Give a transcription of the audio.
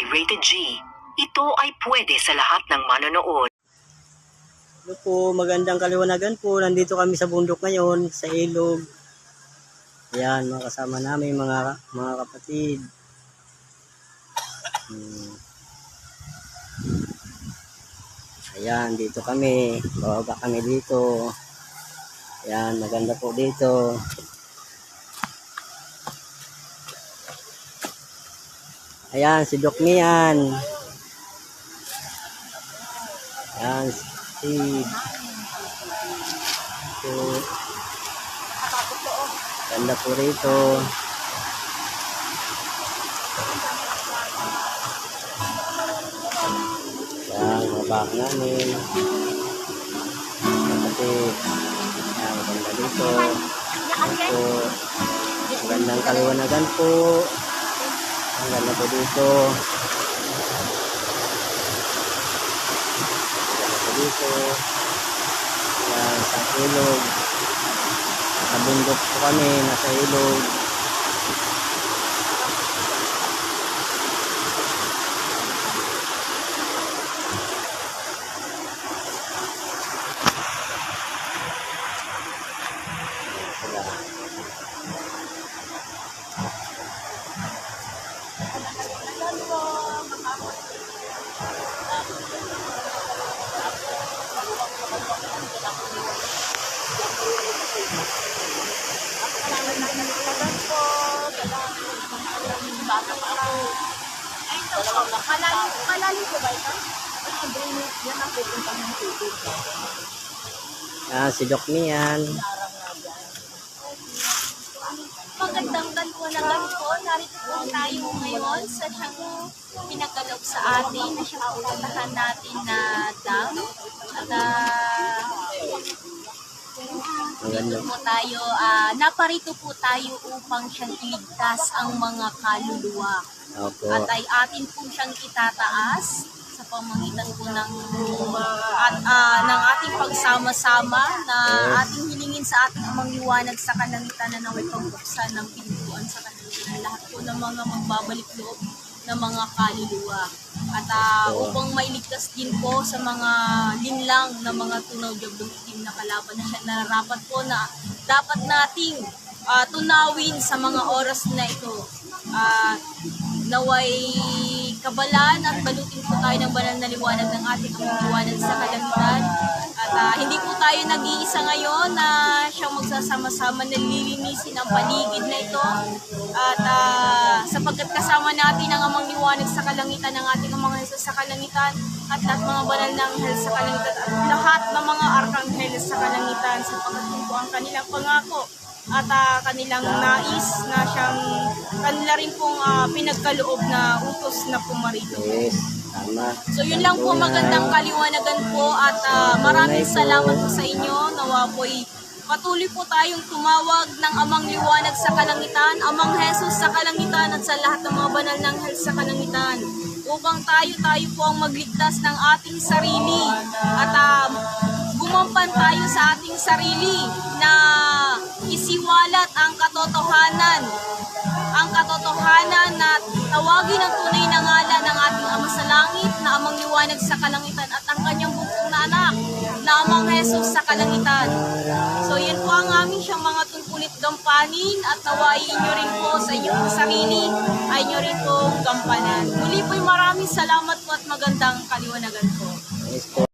ay rated G. Ito ay pwede sa lahat ng manonood. Hello po, magandang kaliwanagan po. Nandito kami sa bundok ngayon, sa ilog. Ayan, mga kasama namin, mga, mga kapatid. Hmm. Ayan, dito kami. Bababa kami dito. Ayan, maganda po dito. Ayan, si Doc Mian. Ayan, si So, ganda po rito. Yan, mabak namin. Kasi, yan, maganda dito. Yan po. Magandang kaliwanagan po. Ang ganda po dito. Ganda po dito. Yan, sa ilog. Sa bundok po kami, nasa ilog. Malalim ko ba ito? Ay, drainage yan ang pupunta ng. Yan, si Doc Mian. Magandang kaliwanagan po. Narito po tayo ngayon sa siyang pinagkalog sa atin na siyang pupuntahan natin na dam. At ah, ganda. Dito po tayo, ah, naparito po tayo upang siyang iligtas ang mga kaluluwa. Opo. At ay atin po siyang itataas sa pamagitan po ng at ah, ng ating pagsama-sama na ating hilingin sa ating amang liwanag sa kalangitan na naway pagbuksan ng pintuan sa kalangitan lahat po ng mga magbabalik loob ng mga kaluluwa. At ah, upang mailigtas din po sa mga linlang na mga tunaw diablong itim na kalaban na siya nararapat po na dapat nating ah, tunawin sa mga oras na ito. Ah, naway kabalan at balutin po tayo ng banal na liwanag ng ating amang liwanag sa kalangitan. At ah, hindi po tayo nag-iisa ngayon na siyang magsasama-sama na lilinisin ang paligid na ito. At ah, sapagkat kasama natin ang amang liwanag sa kalangitan ng ating amang Jesus sa kalangitan at lahat mga banal na anghel sa kalangitan at lahat ng mga arkanghel sa kalangitan sapagkat po ang kanilang pangako at ah, kanilang nais na siyang kanila rin pong ah, pinagkaloob na utos na pumarito. Yes, tama. So yun lang po magandang kaliwanagan po at ah, maraming salamat po sa inyo. Nawa po'y patuloy po tayong tumawag ng Amang Liwanag sa Kalangitan, Amang Jesus sa Kalangitan at sa lahat ng mga banal ng hell sa Kalangitan upang tayo tayo po ang magligtas ng ating sarili at ah, gumampan tayo sa ating sarili na isiwalat ang katotohanan ang katotohanan na tawagin ang tunay na ngalan ng ating Ama sa Langit na amang liwanag sa kalangitan at ang kanyang anak na amang Jesus sa kalangitan. So yan po ang aming siyang mga tungkulit gampanin at tawayin nyo rin po sa inyong sarili ay nyo rin po gampanan. Muli po'y maraming salamat po at magandang kaliwanagan po.